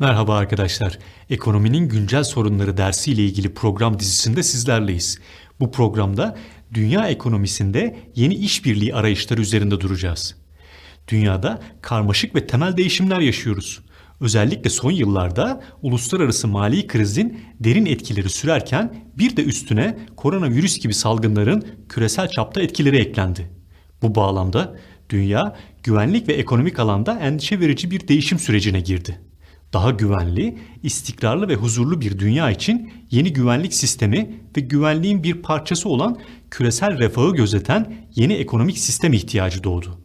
Merhaba arkadaşlar. Ekonominin güncel sorunları dersi ile ilgili program dizisinde sizlerleyiz. Bu programda dünya ekonomisinde yeni işbirliği arayışları üzerinde duracağız. Dünyada karmaşık ve temel değişimler yaşıyoruz. Özellikle son yıllarda uluslararası mali krizin derin etkileri sürerken bir de üstüne koronavirüs gibi salgınların küresel çapta etkileri eklendi. Bu bağlamda dünya güvenlik ve ekonomik alanda endişe verici bir değişim sürecine girdi. Daha güvenli, istikrarlı ve huzurlu bir dünya için yeni güvenlik sistemi ve güvenliğin bir parçası olan küresel refahı gözeten yeni ekonomik sistem ihtiyacı doğdu.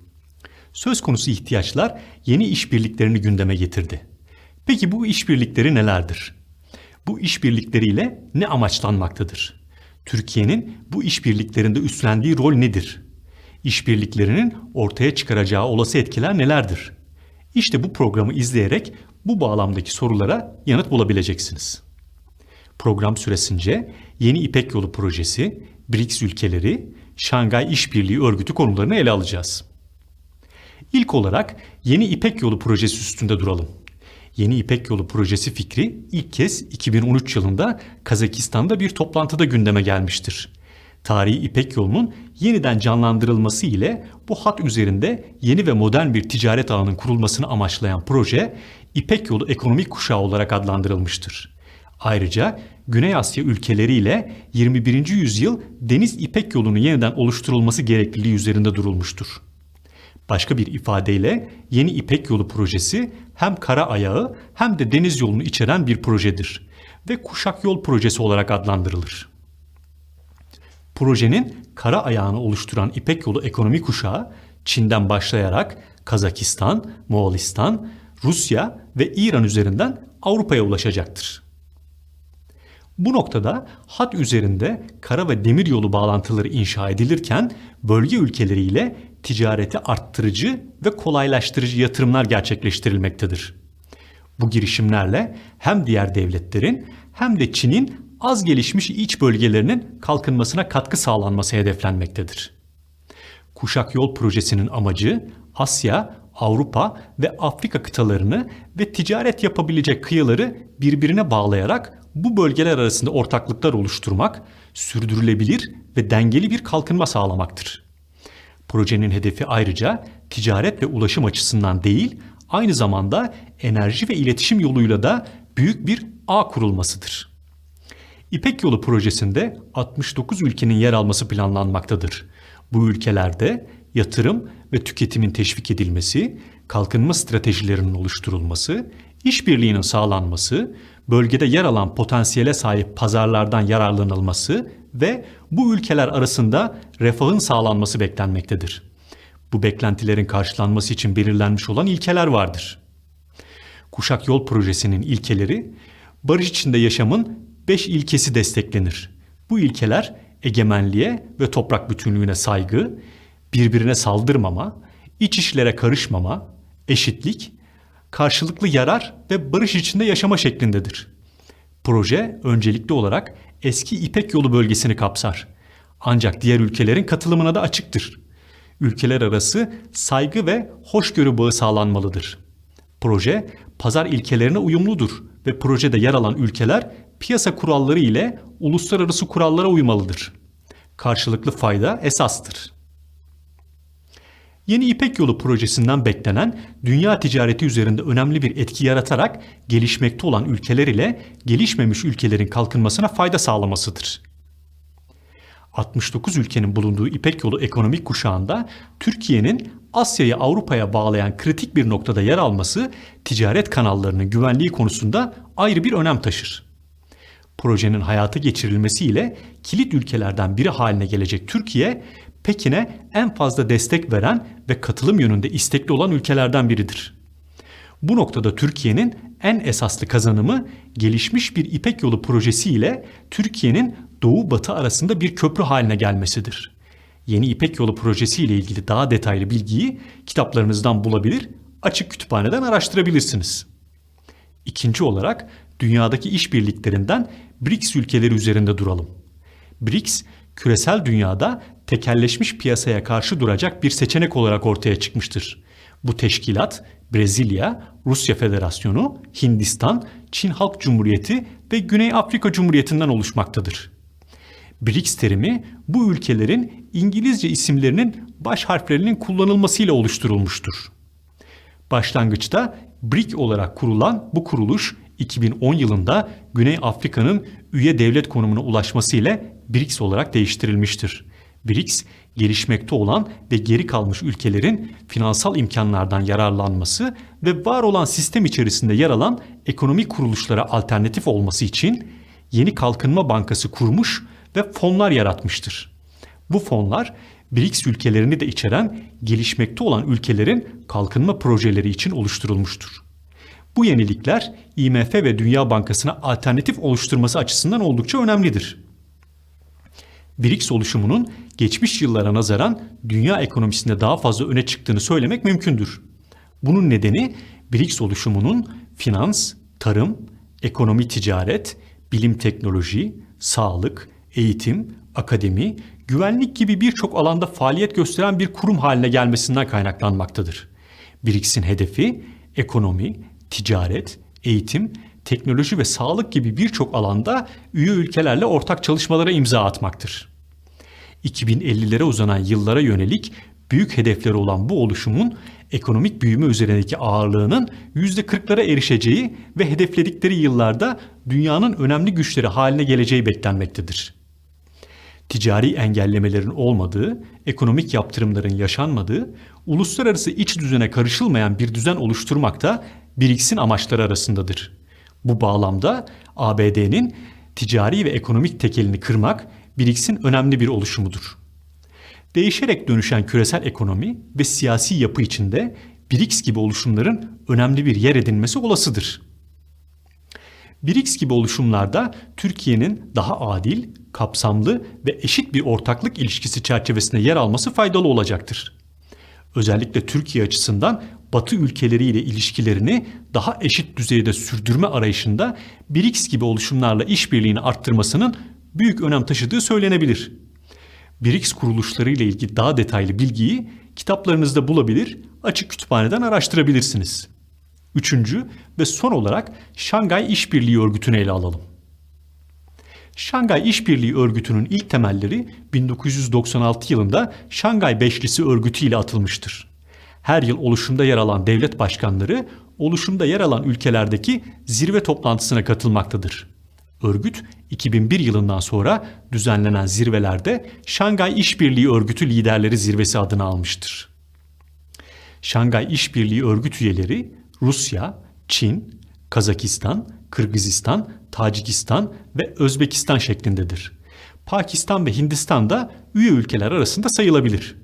Söz konusu ihtiyaçlar yeni işbirliklerini gündeme getirdi. Peki bu işbirlikleri nelerdir? Bu işbirlikleriyle ne amaçlanmaktadır? Türkiye'nin bu işbirliklerinde üstlendiği rol nedir? İşbirliklerinin ortaya çıkaracağı olası etkiler nelerdir? İşte bu programı izleyerek bu bağlamdaki sorulara yanıt bulabileceksiniz. Program süresince Yeni İpek Yolu projesi, BRICS ülkeleri, Şangay İşbirliği Örgütü konularını ele alacağız. İlk olarak Yeni İpek Yolu projesi üstünde duralım. Yeni İpek Yolu projesi fikri ilk kez 2013 yılında Kazakistan'da bir toplantıda gündeme gelmiştir. Tarihi İpek yolunun yeniden canlandırılması ile bu hat üzerinde yeni ve modern bir ticaret ağının kurulmasını amaçlayan proje İpek yolu ekonomik kuşağı olarak adlandırılmıştır. Ayrıca Güney Asya ülkeleriyle 21. yüzyıl deniz İpek yolunu yeniden oluşturulması gerekliliği üzerinde durulmuştur. Başka bir ifadeyle yeni İpek yolu projesi hem kara ayağı hem de deniz yolunu içeren bir projedir ve kuşak yol projesi olarak adlandırılır. Projenin kara ayağını oluşturan İpek yolu ekonomi kuşağı Çin'den başlayarak Kazakistan, Moğolistan, Rusya ve İran üzerinden Avrupa'ya ulaşacaktır. Bu noktada hat üzerinde kara ve demir yolu bağlantıları inşa edilirken bölge ülkeleriyle ticareti arttırıcı ve kolaylaştırıcı yatırımlar gerçekleştirilmektedir. Bu girişimlerle hem diğer devletlerin hem de Çin'in az gelişmiş iç bölgelerinin kalkınmasına katkı sağlanması hedeflenmektedir. Kuşak Yol Projesi'nin amacı Asya, Avrupa ve Afrika kıtalarını ve ticaret yapabilecek kıyıları birbirine bağlayarak bu bölgeler arasında ortaklıklar oluşturmak, sürdürülebilir ve dengeli bir kalkınma sağlamaktır. Projenin hedefi ayrıca ticaret ve ulaşım açısından değil, aynı zamanda enerji ve iletişim yoluyla da büyük bir ağ kurulmasıdır. İpek Yolu projesinde 69 ülkenin yer alması planlanmaktadır. Bu ülkelerde yatırım ve tüketimin teşvik edilmesi, kalkınma stratejilerinin oluşturulması, işbirliğinin sağlanması, bölgede yer alan potansiyele sahip pazarlardan yararlanılması ve bu ülkeler arasında refahın sağlanması beklenmektedir. Bu beklentilerin karşılanması için belirlenmiş olan ilkeler vardır. Kuşak Yol Projesi'nin ilkeleri, barış içinde yaşamın beş ilkesi desteklenir. Bu ilkeler egemenliğe ve toprak bütünlüğüne saygı, birbirine saldırmama, iç işlere karışmama, eşitlik, karşılıklı yarar ve barış içinde yaşama şeklindedir. Proje öncelikli olarak eski İpek Yolu bölgesini kapsar. Ancak diğer ülkelerin katılımına da açıktır. Ülkeler arası saygı ve hoşgörü bağı sağlanmalıdır. Proje pazar ilkelerine uyumludur ve projede yer alan ülkeler piyasa kuralları ile uluslararası kurallara uymalıdır. Karşılıklı fayda esastır. Yeni İpek Yolu projesinden beklenen dünya ticareti üzerinde önemli bir etki yaratarak gelişmekte olan ülkeler ile gelişmemiş ülkelerin kalkınmasına fayda sağlamasıdır. 69 ülkenin bulunduğu İpek Yolu ekonomik kuşağında Türkiye'nin Asya'yı Avrupa'ya bağlayan kritik bir noktada yer alması ticaret kanallarının güvenliği konusunda ayrı bir önem taşır. Projenin hayata geçirilmesiyle kilit ülkelerden biri haline gelecek Türkiye, Pekin'e en fazla destek veren ve katılım yönünde istekli olan ülkelerden biridir. Bu noktada Türkiye'nin en esaslı kazanımı gelişmiş bir İpek Yolu projesi ile Türkiye'nin Doğu Batı arasında bir köprü haline gelmesidir. Yeni İpek Yolu projesi ile ilgili daha detaylı bilgiyi kitaplarınızdan bulabilir, açık kütüphaneden araştırabilirsiniz. İkinci olarak dünyadaki işbirliklerinden BRICS ülkeleri üzerinde duralım. BRICS, küresel dünyada tekelleşmiş piyasaya karşı duracak bir seçenek olarak ortaya çıkmıştır. Bu teşkilat Brezilya, Rusya Federasyonu, Hindistan, Çin Halk Cumhuriyeti ve Güney Afrika Cumhuriyeti'nden oluşmaktadır. BRICS terimi bu ülkelerin İngilizce isimlerinin baş harflerinin kullanılmasıyla oluşturulmuştur. Başlangıçta BRIC olarak kurulan bu kuruluş 2010 yılında Güney Afrika'nın üye devlet konumuna ulaşması ile BRICS olarak değiştirilmiştir. BRICS, gelişmekte olan ve geri kalmış ülkelerin finansal imkanlardan yararlanması ve var olan sistem içerisinde yer alan ekonomik kuruluşlara alternatif olması için yeni kalkınma bankası kurmuş ve fonlar yaratmıştır. Bu fonlar BRICS ülkelerini de içeren gelişmekte olan ülkelerin kalkınma projeleri için oluşturulmuştur. Bu yenilikler IMF ve Dünya Bankası'na alternatif oluşturması açısından oldukça önemlidir. BRICS oluşumunun geçmiş yıllara nazaran dünya ekonomisinde daha fazla öne çıktığını söylemek mümkündür. Bunun nedeni BRICS oluşumunun finans, tarım, ekonomi ticaret, bilim teknoloji, sağlık, eğitim, akademi, güvenlik gibi birçok alanda faaliyet gösteren bir kurum haline gelmesinden kaynaklanmaktadır. BRICS'in hedefi ekonomi, ticaret, eğitim, teknoloji ve sağlık gibi birçok alanda üye ülkelerle ortak çalışmalara imza atmaktır. 2050'lere uzanan yıllara yönelik büyük hedefleri olan bu oluşumun ekonomik büyüme üzerindeki ağırlığının %40'lara erişeceği ve hedefledikleri yıllarda dünyanın önemli güçleri haline geleceği beklenmektedir. Ticari engellemelerin olmadığı, ekonomik yaptırımların yaşanmadığı, uluslararası iç düzene karışılmayan bir düzen oluşturmak da BRICS'in amaçları arasındadır. Bu bağlamda ABD'nin ticari ve ekonomik tekelini kırmak BRICS'in önemli bir oluşumudur. Değişerek dönüşen küresel ekonomi ve siyasi yapı içinde BRICS gibi oluşumların önemli bir yer edinmesi olasıdır. BRICS gibi oluşumlarda Türkiye'nin daha adil, kapsamlı ve eşit bir ortaklık ilişkisi çerçevesinde yer alması faydalı olacaktır. Özellikle Türkiye açısından Batı ülkeleriyle ilişkilerini daha eşit düzeyde sürdürme arayışında BRICS gibi oluşumlarla işbirliğini arttırmasının büyük önem taşıdığı söylenebilir. BRICS kuruluşları ile ilgili daha detaylı bilgiyi kitaplarınızda bulabilir, açık kütüphaneden araştırabilirsiniz. Üçüncü ve son olarak Şangay İşbirliği Örgütü'nü ele alalım. Şangay İşbirliği Örgütü'nün ilk temelleri 1996 yılında Şangay Beşlisi Örgütü ile atılmıştır. Her yıl oluşumda yer alan devlet başkanları oluşumda yer alan ülkelerdeki zirve toplantısına katılmaktadır. Örgüt 2001 yılından sonra düzenlenen zirvelerde Şangay İşbirliği Örgütü Liderleri Zirvesi adını almıştır. Şangay İşbirliği Örgüt üyeleri Rusya, Çin, Kazakistan, Kırgızistan, Tacikistan ve Özbekistan şeklindedir. Pakistan ve Hindistan da üye ülkeler arasında sayılabilir.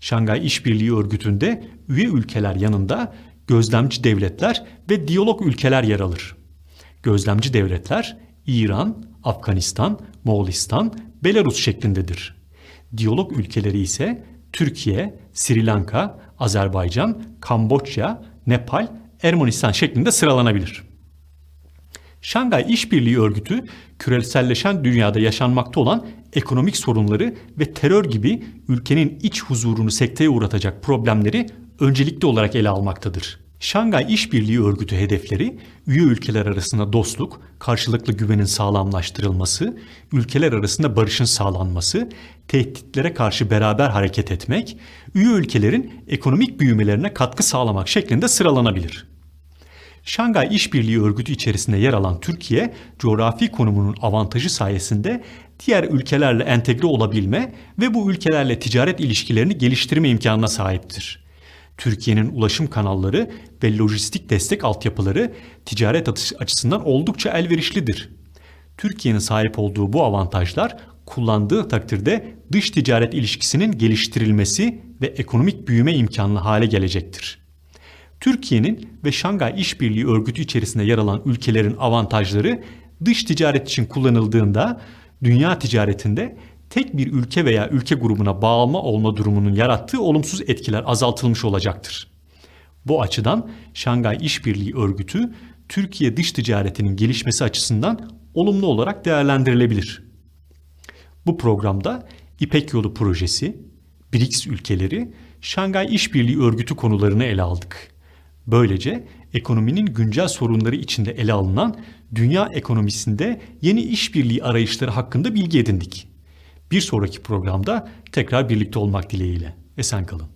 Şangay İşbirliği Örgütü'nde üye ülkeler yanında gözlemci devletler ve diyalog ülkeler yer alır. Gözlemci devletler İran, Afganistan, Moğolistan, Belarus şeklindedir. Diyalog ülkeleri ise Türkiye, Sri Lanka, Azerbaycan, Kamboçya, Nepal, Ermenistan şeklinde sıralanabilir. Şangay İşbirliği Örgütü küreselleşen dünyada yaşanmakta olan ekonomik sorunları ve terör gibi ülkenin iç huzurunu sekteye uğratacak problemleri öncelikli olarak ele almaktadır. Şangay İşbirliği Örgütü hedefleri üye ülkeler arasında dostluk, karşılıklı güvenin sağlamlaştırılması, ülkeler arasında barışın sağlanması, tehditlere karşı beraber hareket etmek, üye ülkelerin ekonomik büyümelerine katkı sağlamak şeklinde sıralanabilir. Şangay İşbirliği Örgütü içerisinde yer alan Türkiye, coğrafi konumunun avantajı sayesinde diğer ülkelerle entegre olabilme ve bu ülkelerle ticaret ilişkilerini geliştirme imkanına sahiptir. Türkiye'nin ulaşım kanalları ve lojistik destek altyapıları ticaret açısından oldukça elverişlidir. Türkiye'nin sahip olduğu bu avantajlar kullandığı takdirde dış ticaret ilişkisinin geliştirilmesi ve ekonomik büyüme imkanlı hale gelecektir. Türkiye'nin ve Şangay İşbirliği Örgütü içerisinde yer alan ülkelerin avantajları dış ticaret için kullanıldığında dünya ticaretinde tek bir ülke veya ülke grubuna bağlı olma durumunun yarattığı olumsuz etkiler azaltılmış olacaktır. Bu açıdan Şangay İşbirliği Örgütü Türkiye dış ticaretinin gelişmesi açısından olumlu olarak değerlendirilebilir. Bu programda İpek Yolu projesi, BRICS ülkeleri, Şangay İşbirliği Örgütü konularını ele aldık. Böylece ekonominin güncel sorunları içinde ele alınan dünya ekonomisinde yeni işbirliği arayışları hakkında bilgi edindik. Bir sonraki programda tekrar birlikte olmak dileğiyle. Esen kalın.